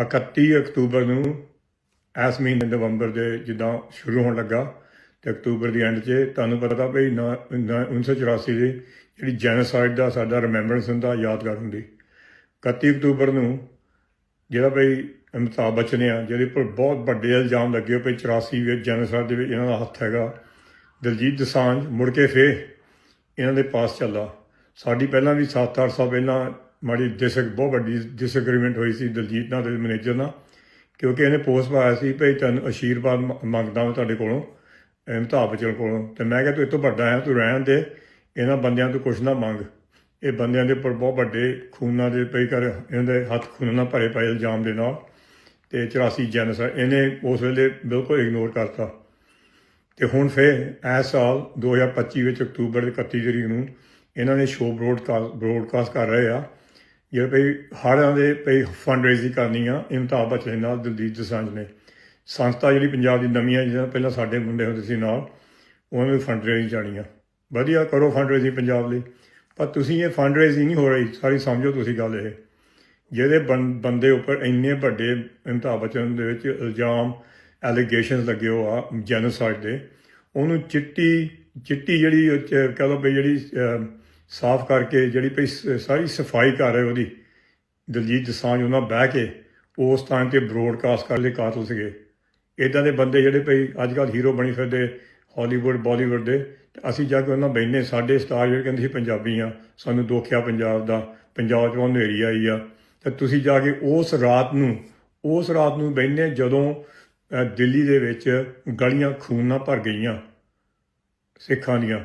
31 October ਨੂੰ ਇਸ ਮਹੀਨੇ ਨਵੰਬਰ ਦੇ ਜਿੱਦਾਂ ਸ਼ੁਰੂ ਹੋਣ ਲੱਗਾ ਤੇ ਅਕਤੂਬਰ ਦੀ ਐਂਡ 'ਚ ਤੁਹਾਨੂੰ ਪਤਾ ਭਈ ਨਾ- ਨਾ- 1984 ਦੇ ਜਿਹੜੀ ਜੈਨੋਸਾਈਡ ਦਾ ਸਾਡਾ ਰਿਮੈਂਬਰੈਂਸ ਹੁੰਦਾ, ਯਾਦਗਾਰ ਹੁੰਦੀ। 31 ਅਕਤੂਬਰ ਨੂੰ ਜਿਹੜਾ ਭਈ ਅਮਿਤਾਭ ਬੱਚਨ ਆ, ਜਿਹਦੇ ਉੱਪਰ ਬਹੁਤ ਵੱਡੇ ਇਲਜ਼ਾਮ ਲੱਗੇ ਭਈ 84 ਵਿੱਚ ਜੈਨੋਸਾਈਡ ਦੇ ਵਿੱਚ ਇਹਨਾਂ ਦਾ ਹੱਥ ਹੈਗਾ, ਦਲਜੀਤ ਦਸਾਂਝ ਮੁੜ ਕੇ ਫੇਰ ਇਹਨਾਂ ਦੇ ਪਾਸ ਚੱਲਾ। ਸਾਡੀ ਪਹਿਲਾਂ ਵੀ 7-8 ਸਾਲ ਪਹਿਲਾਂ ਮਾੜੀ ਡਿਸਕ ਬਹੁਤ ਵੱਡੀ ਡਿਸਐਗਰੀਮੈਂਟ ਹੋਈ ਸੀ ਦਲਜੀਤ ਨਾਲ ਤੇ ਮੈਨੇਜਰ ਨਾਲ, ਕਿਉਂਕਿ ਇਹਨੇ ਪੋਸਟ ਪਾਇਆ ਸੀ ਭਈ ਤੈਨੂੰ ਅਸ਼ੀਰਵਾਦ ਮੰਗਦਾ ਮੈਂ ਤੁਹਾਡੇ ਕੋਲੋਂ ਅਮਿਤਾਭ ਬੱਚਨ ਕੋਲੋਂ। ਤੇ ਮੈਂ ਕਿਹਾ ਤੂੰ ਇਹ ਵੱਡਾ ਆ, ਤੂੰ ਰਹਿਣ ਦੇ, ਇਹਨਾਂ ਬੰਦਿਆਂ ਤੋਂ ਕੁਛ ਨਾ ਮੰਗ। ਇਹ ਬੰਦਿਆਂ ਦੇ ਉੱਪਰ ਬਹੁਤ ਵੱਡੇ ਖੂਨਾਂ ਦੇ ਪਈ ਕਰ, ਇਹਨਾਂ ਦੇ ਹੱਥ ਖੂਨ ਨਾਲ ਭਰੇ ਪਏ ਇਲਜ਼ਾਮ ਦੇ ਨਾਲ, ਤੇ 84 ਜੈਨੋਸਾਈਡ ਇਹਨੇ ਉਸ ਵੇਲੇ ਬਿਲਕੁਲ ਇਗਨੋਰ ਕਰਤਾ। ਤੇ ਹੁਣ ਫਿਰ ਇਸ ਸਾਲ 2025 ਵਿੱਚ ਅਕਤੂਬਰ ਦੇ 31 ਤਰੀਕ ਨੂੰ ਇਹਨਾਂ ਨੇ ਸ਼ੋਅ ਬ੍ਰੋਡਕਾਸਟ ਬ੍ਰੋਡਕਾਸਟ ਕਰ ਰਹੇ ਆ। ਜਿਹੜੇ ਭਈ ਹੜ੍ਹਾਂ ਦੇ ਭਈ ਫੰਡ ਰੇਜ਼ਿੰਗ ਕਰਨੀ ਆ ਅਮਿਤਾਭ ਬੱਚਨ ਨਾਲ ਦਲਜੀਤ ਦੋਸਾਂਝ ਨੇ। ਸੰਸਥਾ ਜਿਹੜੀ ਪੰਜਾਬ ਦੀ ਨਵੀਂ ਆ ਜਿਹਦਾ ਪਹਿਲਾਂ ਸਾਡੇ ਮੁੰਡੇ ਹੁੰਦੇ ਸੀ ਨਾਲ, ਉਹਨਾਂ ਨੂੰ ਫੰਡ ਰੇਜ਼ਿੰਗ ਜਾਣੀ ਆ। ਵਧੀਆ ਕਰੋ ਫੰਡ ਰੇਜ਼ਿੰਗ ਪੰਜਾਬ ਲਈ। ਪਰ ਤੁਸੀਂ ਇਹ ਫੰਡ ਰੇਜ਼ਿੰਗ ਨਹੀਂ ਹੋ ਰਹੀ, ਸਾਰੀ ਸਮਝੋ ਤੁਸੀਂ ਗੱਲ ਇਹ। ਜਿਹਦੇ ਬੰ- ਬੰਦੇ ਉੱਪਰ ਇੰਨੇ ਵੱਡੇ ਅਮਿਤਾਭ ਬੱਚਨ ਦੇ ਵਿੱਚ ਇਲਜ਼ਾਮ ਐਲੀਗੇਸ਼ਨਸ ਲੱਗੇ ਹੋ ਆ ਜੈਨੋਸਾਈਡ ਦੇ, ਉਹਨੂੰ ਚਿੱਟੀ ਚਿੱਟੀ ਜਿਹੜੀ ਉਹ ਕਹਿ ਲਓ ਵੀ ਜਿਹੜੀ ਸਾਫ਼ ਕਰਕੇ ਜਿਹੜੀ ਭਈ ਸ- ਸਾਰੀ ਸਫ਼ਾਈ ਕਰ ਰਹੇ ਉਹਦੀ। ਦਲਜੀਤ ਦਸਾਂਝ ਉਹਨਾਂ ਬਹਿ ਕੇ ਉਸ ਟਾਈਮ ਤੇ ਬ੍ਰੋਡਕਾਸਟ ਕਰਨ ਦੇ ਕਾਤਲ ਸੀਗੇ। ਇਦਾਂ ਦੇ ਬੰਦੇ ਜਿਹੜੇ ਭਈ ਅੱਜ ਕੱਲ੍ਹ ਹੀਰੋ ਬਣੀ ਫਿਰਦੇ ਹਾਲੀਵੁੱਡ ਬਾਲੀਵੁੱਡ ਦੇ, ਤੇ ਅਸੀਂ ਜਾ ਕੇ ਉਹਨਾਂ ਬੈਠਨੇ ਸਾਡੇ ਸਟਾਰ ਜਿਹੜੇ ਕਹਿੰਦੇ ਸੀ ਪੰਜਾਬੀ ਆ, ਸਾਨੂੰ ਦੁੱਖ ਆ ਪੰਜਾਬ ਦਾ, ਪੰਜਾਬ 'ਚ ਉਹ ਹਨੇਰੀ ਆਈ ਆ। ਤੇ ਤੁਸੀਂ ਜਾ ਕੇ ਉਸ ਰਾਤ ਨੂੰ, ਉਸ ਰਾਤ ਨੂੰ ਬੈਠਨੇ ਜਦੋਂ ਦਿੱਲੀ ਦੇ ਵਿੱਚ ਗਲੀਆਂ ਖੂਨ ਨਾਲ ਭਰ ਗਈਆਂ, ਸਿੱਖਾਂ ਦੀਆਂ।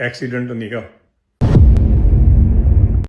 ਐਕਸੀਡੈਂਟ ਨਹੀਂਗਾ